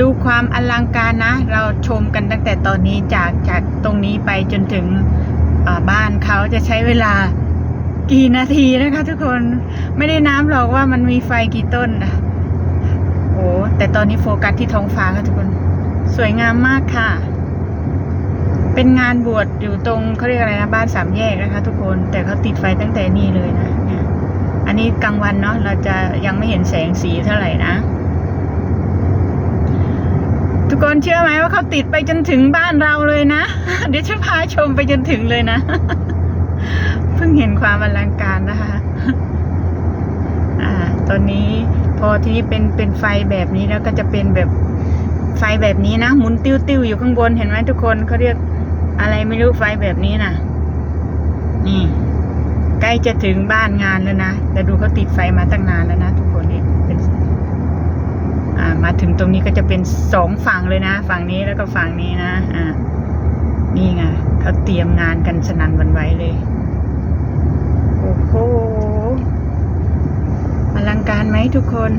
ดูความอลังการนะ เราชมกันตั้งแต่ตอนนี้จากจากตรงนี้ไปจนถึงบ้านเขาจะใช้เวลากี่นาทีนะคะทุกคนไม่ได้น้ำหรอกว่ามันมีไฟกี่ต้นนะโอ้แต่ตอนนี้โฟกัสที่ท้องฟ้าค่ะทุกคน สวยงามมากค่ะ เป็นงานบวชอยู่ตรงเขาเรียกอะไรนะบ้านสามแยกนะคะ ทุกคนแต่เขาติดไฟตั้งแต่นี่เลยนะอันนี้กลางวันเนาะเราจะยังไม่เห็นแสงสีเท่าไหร่นะ กคนเชื่อไหมว่าเขาติดไปจนถึงบ้านเราเลยนะ เดี๋ยวจะพาชมไปจนถึงเลยนะ เพิ่งเห็นความอลังการนะคะ อ่า ตอนนี้พอทีนี้เป็นเป็นไฟแบบนี้แล้วก็จะเป็นแบบไฟแบบนี้นะหมุนติ้วติ้วอยู่ข้างบนเห็นไหมทุกคนเขาเรียกอะไรไม่รู้ไฟแบบนี้นะนี่ ใกล้จะถึงบ้านงานแล้วนะแต่ดูเขาติดไฟมาตั้งนานแล้วนะทุกคนนี่ มาถึงตรงนี้ก็จะเป็นสองฝั่งเลยนะ ฝั่งนี้แล้วก็ฝั่งนี้นะ อ่า นี่ไงเขาเตรียมงานกันสนั่นวันไหวเลย โอ้โหอลังการไหมทุกคน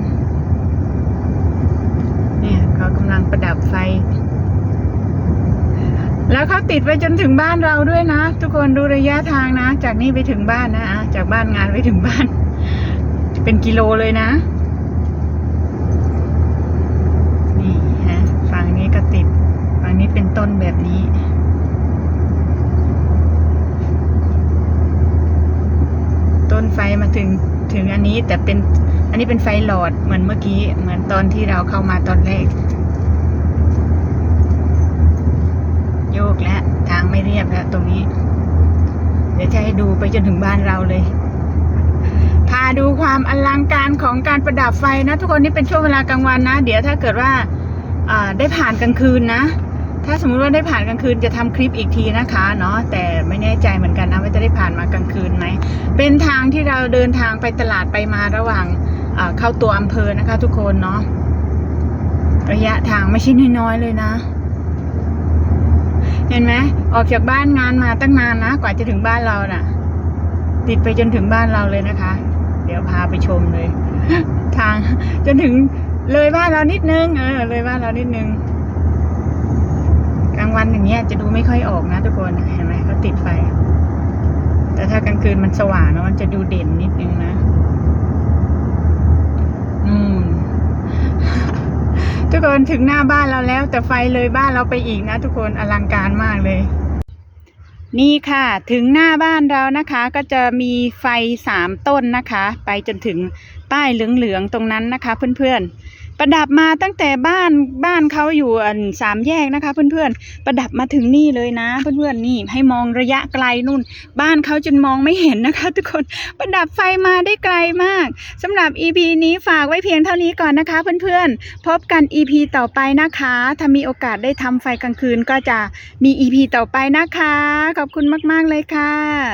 เนี่ยเขากำลังประดับไฟ แล้วเขาติดไปจนถึงบ้านเราด้วยนะ ทุกคนดูระยะทางนะ จากนี่ไปถึงบ้านนะ จากบ้านงานไปถึงบ้าน เป็นกิโลเลยนะ นี่ฮะ ฝั่งนี้ก็ติด ฝั่งนี้เป็นต้นแบบนี้ ต้น ไฟมาถึงถึงอันนี้แต่เป็นอันนี้เป็นไฟหลอดเหมือนเมื่อกี้ เหมือนตอนที่เราเข้ามาตอนแรก โยกแล้วทางไม่เรียบแล้วตรงนี้ เดี๋ยวจะให้ดูไปจนถึงบ้านเราเลย พาดูความอลังการของการประดับไฟนะ ทุกคนนี่เป็นช่วงเวลากลางวันนะ เดี๋ยวถ้าเกิดว่าได้ผ่านกลางคืนนะ ถ้าสมมุติว่าได้ผ่านกลางคืนจะทำคลิปอีกทีนะคะเนาะแต่ไม่แน่ใจ ได้ผ่านมากลางคืนไหม เป็นทางที่เราเดินทางไปตลาดไปมาระหว่างเข้าตัวอำเภอนะคะ ทุกคนเนาะระยะทางไม่ใช่น้อยๆเลยนะ เห็นไหมออกจากบ้านงานมาตั้งนานนะกว่าจะถึงบ้านเราน่ะ ติดไปจนถึงบ้านเราเลยนะคะ เดี๋ยวพาไปชมเลย ทางจนถึงเลยบ้านเรานิดนึงเออเลยบ้านเรานิดนึงกลางวันอย่างเงี้ยจะดูไม่ค่อยออกนะทุกคนเห็นไหมเขาติดไฟ แต่ถ้ากลางคืนมันสว่างนะมันจะดูเด่นนิดนึงนะอืมทุกคนถึงหน้าบ้านเราแล้ว แต่ไฟเลยบ้านเราไปอีกนะ ทุกคนอลังการมากเลย นี่ค่ะ ถึงหน้าบ้านเรานะคะ ก็จะมีไฟสามต้นนะคะ ไปจนถึงป้ายเหลืองๆตรงนั้นนะคะ เพื่อนๆ ประดับมาตั้งแต่บ้านบ้านเขาอยู่อันสามแยกนะคะ เพื่อนๆ ประดับมาถึงนี่เลยนะ เพื่อนๆนี่ให้มองระยะไกลนู่น บ้านเขาจนมองไม่เห็นนะคะ ทุกคนประดับไฟมาได้ไกลมากสำหรับ EP นี้ฝากไว้เพียงเท่านี้ก่อนนะคะ เพื่อนๆ พบกัน EP ต่อไปนะคะ ถ้ามีโอกาสได้ทำไฟกลางคืนก็จะมี EP ต่อไปนะคะ ขอบคุณมากๆเลยค่ะ